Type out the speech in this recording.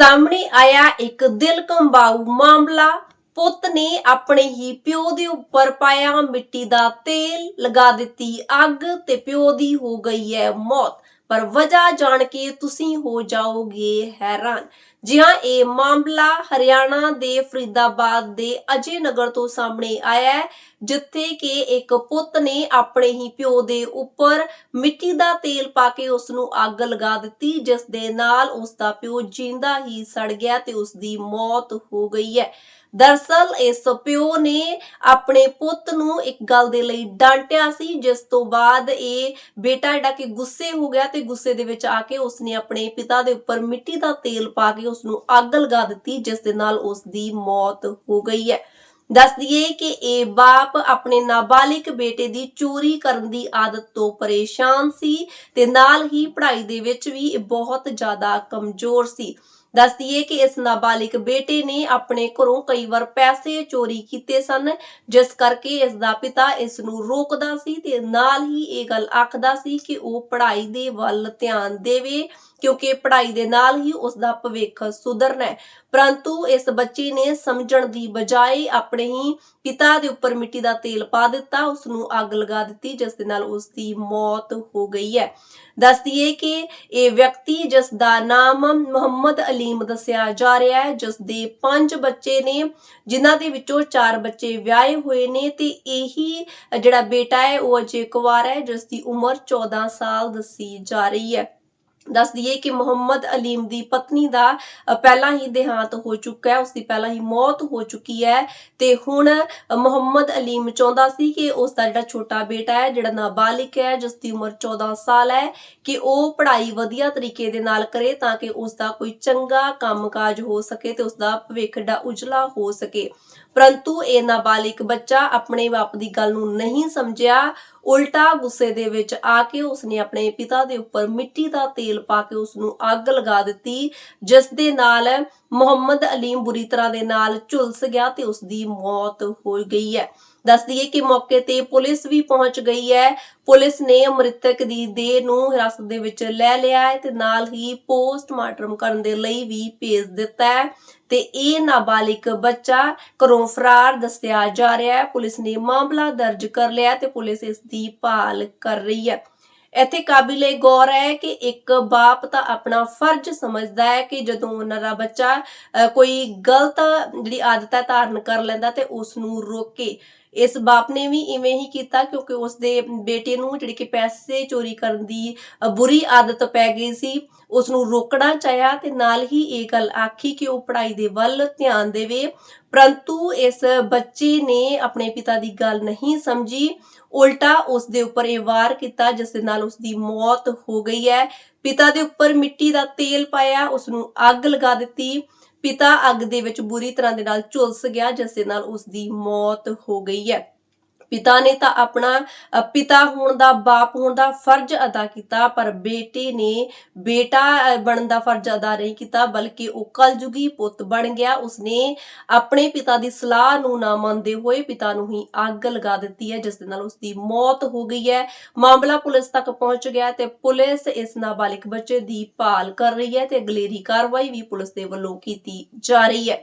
ਸਾਹਮਣੇ ਆਇਆ ਇੱਕ ਦਿਲ ਕੰਬਾਊ ਮਾਮਲਾ। ਪੁੱਤ ਨੇ ਆਪਣੇ ਹੀ ਪਿਓ ਦੇ ਉੱਪਰ ਪਾਇਆ ਮਿੱਟੀ ਦਾ ਤੇਲ, ਲਗਾ ਦਿੱਤੀ ਅੱਗ ਤੇ ਪਿਓ ਦੀ ਹੋ ਗਈ ਹੈ ਮੌਤ। ਪਰ ਵਜ੍ਹਾ ਜਾਣ ਕੇ ਤੁਸੀਂ ਹੋ ਜਾਓਗੇ ਹੈਰਾਨ। ਜੀ ਹਾਂ ਇਹ ਮਾਮਲਾ ਹਰਿਆਣਾ ਦੇ ਫਰੀਦਾਬਾਦ ਦੇ ਅਜੇ ਨਗਰ ਤੋਂ ਸਾਹਮਣੇ ਆਇਆ ਹੈ, ਜਿੱਥੇ ਕਿ ਇੱਕ ਪੁੱਤ ਨੇ ਆਪਣੇ ਹੀ ਪਿਓ ਦੇ ਉੱਪਰ ਮਿੱਟੀ ਦਾ ਤੇਲ ਪਾ ਕੇ ਉਸ ਨੂੰ ਅੱਗ ਲਗਾ ਦਿੱਤੀ, ਜਿਸ ਦੇ ਨਾਲ ਉਸ ਦਾ ਪਿਓ ਜਿੰਦਾ ਹੀ ਸੜ ਗਿਆ ਤੇ ਉਸ ਦੀ ਮੌਤ ਹੋ ਗਈ ਹੈ। ਦਰਸਲ ਇਸ ਪਿਓ ਨੇ ਆਪਣੇ ਪੁੱਤ ਨੂੰ ਇੱਕ ਗੱਲ ਦੇ ਲਈ ਡਾਂਟਿਆ ਸੀ, ਜਿਸ ਤੋਂ ਬਾਅਦ ਇਹ ਬੇਟਾ ਜਿਹੜਾ ਕਿ ਗੁੱਸੇ ਹੋ ਗਿਆ ਤੇ ਗੁੱਸੇ ਦੇ ਵਿੱਚ ਆ ਕੇ ਉਸਨੇ ਆਪਣੇ ਪਿਤਾ ਦੇ ਉੱਪਰ ਮਿੱਟੀ ਦਾ ਤੇਲ ਪਾ ਕੇ ਉਸ ਨੂੰ ਅੱਗ ਲਗਾ ਦਿੱਤੀ, ਜਿਸ ਦੇ ਨਾਲ ਉਸ ਦੀ ਮੌਤ ਹੋ ਗਈ ਹੈ। ਦੱਸ ਦਈਏ ਕਿ ਇਹ ਬਾਪ ਆਪਣੇ ਨਾਬਾਲਿਗ ਬੇਟੇ ਦੀ ਚੋਰੀ ਕਰਨ ਦੀ ਆਦਤ ਤੋਂ ਪਰੇਸ਼ਾਨ ਸੀ ਤੇ ਨਾਲ ਹੀ ਪੜ੍ਹਾਈ ਦੇ ਵਿੱਚ ਵੀ ਇਹ ਬਹੁਤ ਜ਼ਿਆਦਾ ਕਮਜ਼ੋਰ ਸੀ। ਦੱਸ ਦਈਏ ਕਿ ਇਸ ਨਾਬਾਲਿਗ ਬੇਟੇ ਨੇ ਆਪਣੇ ਘਰੋਂ ਕਈ ਵਾਰ ਪੈਸੇ ਚੋਰੀ ਕੀਤੇ ਸਨ, ਜਿਸ ਕਰਕੇ ਇਸ ਦਾ ਪਿਤਾ ਇਸ ਨੂੰ ਰੋਕਦਾ ਸੀ ਤੇ ਨਾਲ ਹੀ ਇਹ ਗੱਲ ਆਖਦਾ ਸੀ ਕਿ ਉਹ ਪੜ੍ਹਾਈ ਦੇ ਵੱਲ ਧਿਆਨ ਦੇਵੇ, ਕਿਉਂਕਿ ਪੜ੍ਹਾਈ ਦੇ ਨਾਲ ਹੀ ਉਸ ਦਾ ਭਵਿੱਖ ਸੁਧਰਨਾ ਹੈ। ਪਰੰਤੂ ਇਸ ਬੱਚੇ ਨੇ ਸਮਝਣ ਦੀ ਬਜਾਏ ਆਪਣੇ ਹੀ ਪਿਤਾ ਦੇ ਉੱਪਰ ਮਿੱਟੀ ਦਾ ਤੇਲ ਪਾ ਦਿੱਤਾ ਉਸ ਨੂੰ ਅੱਗ ਲਗਾ ਦਿੱਤੀ, ਜਿਸ ਦੇ ਨਾਲ ਉਸ ਦੀ ਮੌਤ ਹੋ ਗਈ ਹੈ। ਦੱਸਦੀਏ ਕਿ ਇਹ ਵਿਅਕਤੀ ਜਿਸ ਦਾ ਨਾਮ ਮੁਹੰਮਦ ਅਲੀ ਅਲੀਮ ਦੱਸਿਆ ਜਾ ਰਿਹਾ ਹੈ, ਜਿਸ ਦੇ ਪੰਜ ਬੱਚੇ ਨੇ, ਜਿਨ੍ਹਾਂ ਦੇ ਵਿੱਚੋਂ ਚਾਰ ਬੱਚੇ ਵਿਆਹੇ ਹੋਏ ਨੇ ਤੇ ਇਹੀ ਜਿਹੜਾ ਬੇਟਾ ਹੈ, ਉਹ ਅਜੇ ਕੁਵਾਰਾ ਹੈ ਜਿਸ ਦੀ ਉਮਰ 14 ਸਾਲ ਦੱਸੀ ਜਾ ਰਹੀ ਹੈ। ਦੱਸ ਦਈਏ ਕਿ ਮੁਹੰਮਦ ਅਲੀਮ ਦੀ ਪਤਨੀ ਦਾ ਪਹਿਲਾਂ ਹੀ ਦੇਹਾਂਤ ਹੋ ਚੁੱਕਾ ਹੈ ਉਸ ਦੀ ਪਹਿਲਾਂ ਹੀ ਮੌਤ ਹੋ ਚੁੱਕੀ ਹੈ ਤੇ ਹੁਣ ਮੁਹੰਮਦ ਅਲੀਮ ਚਾਹੁੰਦਾ ਸੀ ਕਿ ਉਸ ਦਾ ਜਿਹੜਾ ਛੋਟਾ ਬੇਟਾ ਹੈ, ਜਿਹੜਾ ਨਾਬਾਲਿਗ ਹੈ, ਜਿਸ ਦੀ ਉਮਰ 14 ਸਾਲ ਹੈ, ਕਿ ਉਹ ਪੜ੍ਹਾਈ ਵਧੀਆ ਤਰੀਕੇ ਦੇ ਨਾਲ ਕਰੇ ਤਾਂ ਕਿ ਉਸ ਦਾ ਕੋਈ ਚੰਗਾ ਕੰਮਕਾਜ ਹੋ ਸਕੇ ਤੇ ਉਸ ਦਾ ਭਵਿੱਖ ਦਾ ਉਜਲਾ ਹੋ ਸਕੇ। ਪਰੰਤੂ ਇਹ ਨਾਬਾਲਿਗ ਬੱਚਾ ਆਪਣੇ ਬਾਪ ਦੀ ਗੱਲ ਨੂੰ ਨਹੀਂ ਸਮਝਿਆ। ਉਲਟਾ ਗੁੱਸੇ ਦੇ ਵਿੱਚ ਆ ਕੇ ਉਸਨੇ ਆਪਣੇ ਪਿਤਾ ਦੇ ਉੱਪਰ ਮਿੱਟੀ ਦਾ ਤੇਲ ਪਾ ਕੇ ਉਸ ਨੂੰ ਅੱਗ ਲਗਾ ਦਿੱਤੀ, ਜਿਸ ਦੇ ਨਾਲ ਮੁਹੰਮਦ ਅਲੀਮ ਬੁਰੀ ਤਰ੍ਹਾਂ ਦੇ ਨਾਲ ਝੁਲਸ ਗਿਆ ਤੇ ਉਸ ਦੀ ਮੌਤ ਹੋ ਗਈ ਹੈ। ਦੱਸ ਦਈਏ ਕਿ ਮੌਕੇ ਤੇ ਪੁਲਿਸ ਵੀ ਪਹੁੰਚ ਗਈ ਹੈ। ਪੁਲਿਸ ਨੇ ਮ੍ਰਿਤਕ ਦੀ ਦੇਹ ਨੂੰ ਹਿਰਾਸਤ ਦੇ ਵਿੱਚ ਲੈ ਲਿਆ ਹੈ ਤੇ ਨਾਲ ਹੀ ਪੋਸਟਮਾਰਟਮ ਕਰਨ ਦੇ ਲਈ ਵੀ ਭੇਜ ਦਿੱਤਾ ਹੈ। ਤੇ ਇਹ ਨਾਬਾਲਿਗ ਬੱਚਾ ਘਰੋਂ ਫਰਾਰ ਦੱਸਿਆ ਜਾ ਰਿਹਾ ਹੈ। ਪੁਲਿਸ ਨੇ ਮਾਮਲਾ ਦਰਜ ਕਰ ਲਿਆ ਤੇ ਪੁਲਿਸ ਇਸ ਦੀ ਭਾਲ ਕਰ ਰਹੀ ਹੈ। ਇੱਥੇ ਕਾਬਿਲੇ ਗੌਰ ਹੈ ਕਿ ਇੱਕ ਬਾਪ ਤਾਂ ਆਪਣਾ ਫਰਜ਼ ਸਮਝਦਾ ਹੈ ਕਿ ਜਦੋਂ ਉਹਨਾਂ ਦਾ ਬੱਚਾ ਅ, ਕੋਈ ਗਲਤ ਜਿਹੜੀ ਆਦਤ ਹੈ ਧਾਰਨ ਕਰ ਲੈਂਦਾ ਤੇ ਉਸ ਨੂੰ ਰੋਕੇ ਇਸ ਬਾਪ ਨੇ ਵੀ ਇਵੇਂ ਹੀ ਕੀਤਾ ਕਿਉਂਕਿ ਉਸ ਦੇ ਬੇਟੇ ਨੂੰ ਜਿਹੜੀ ਕਿ ਪੈਸੇ ਚੋਰੀ ਕਰਨ ਦੀ ਬੁਰੀ ਆਦਤ ਪੈ ਗਈ ਸੀ। ਉਸ ਨੂੰ ਰੋਕਣਾ ਚਾਹਿਆ ਤੇ ਨਾਲ ਹੀ ਇਹ ਗੱਲ ਆਖੀ ਕਿ ਉਹ ਪੜ੍ਹਾਈ ਦੇ ਵੱਲ ਧਿਆਨ ਦੇਵੇ। ਪਰੰਤੂ ਇਸ ਬੱਚੇ ਨੇ ਆਪਣੇ ਪਿਤਾ ਦੀ ਗੱਲ ਨਹੀਂ ਸਮਝੀ। ਉਲਟਾ ਉਸ ਦੇ ਉੱਪਰ ਇਹ ਵਾਰ ਕੀਤਾ, ਜਿਸ ਦੇ ਨਾਲ ਉਸ ਦੀ ਮੌਤ ਹੋ ਗਈ ਹੈ। ਪਿਤਾ ਦੇ ਉੱਪਰ ਮਿੱਟੀ ਦਾ ਤੇਲ ਪਾਇਆ ਉਸ ਨੂੰ ਅੱਗ ਲਗਾ ਦਿੱਤੀ। ਪਿਤਾ ਅੱਗ ਦੇ ਵਿੱਚ ਬੁਰੀ ਤਰ੍ਹਾਂ ਦੇ ਨਾਲ ਝੁਲਸ ਗਿਆ, ਜਿਸ ਦੇ ਨਾਲ ਉਸ ਦੀ ਮੌਤ ਹੋ ਗਈ ਹੈ। ਪਿਤਾ ਨੇ ਤਾਂ ਆਪਣਾ ਪਿਤਾ ਹੋਣ ਦਾ, ਬਾਪ ਹੋਣ ਦਾ ਫਰਜ਼ ਅਦਾ ਕੀਤਾ, ਪਰ ਬੇਟੇ ਨੇ ਬੇਟਾ ਬਣਨ ਦਾ ਫਰਜ਼ ਅਦਾ ਨਹੀਂ ਕੀਤਾ, ਬਲਕਿ ਉਹ ਕਲਯੁਗੀ ਪੁੱਤ ਬਣ ਗਿਆ। ਉਸਨੇ ਆਪਣੇ ਪਿਤਾ ਦੀ ਸਲਾਹ ਨੂੰ ਨਾ ਮੰਨਦੇ ਹੋਏ ਪਿਤਾ ਨੂੰ ਹੀ ਅੱਗ ਲਗਾ ਦਿੱਤੀ ਹੈ, ਜਿਸ ਦੇ ਨਾਲ ਉਸ ਦੀ ਮੌਤ ਹੋ ਗਈ ਹੈ। ਮਾਮਲਾ ਪੁਲਿਸ ਤੱਕ ਪਹੁੰਚ ਗਿਆ ਤੇ ਪੁਲਿਸ ਇਸ ਨਾਬਾਲਿਗ ਬੱਚੇ ਦੀ ਭਾਲ ਕਰ ਰਹੀ ਹੈ ਤੇ ਅਗਲੇਰੀ ਕਾਰਵਾਈ ਵੀ ਪੁਲਿਸ ਦੇ ਵੱਲੋਂ ਕੀਤੀ ਜਾ ਰਹੀ ਹੈ।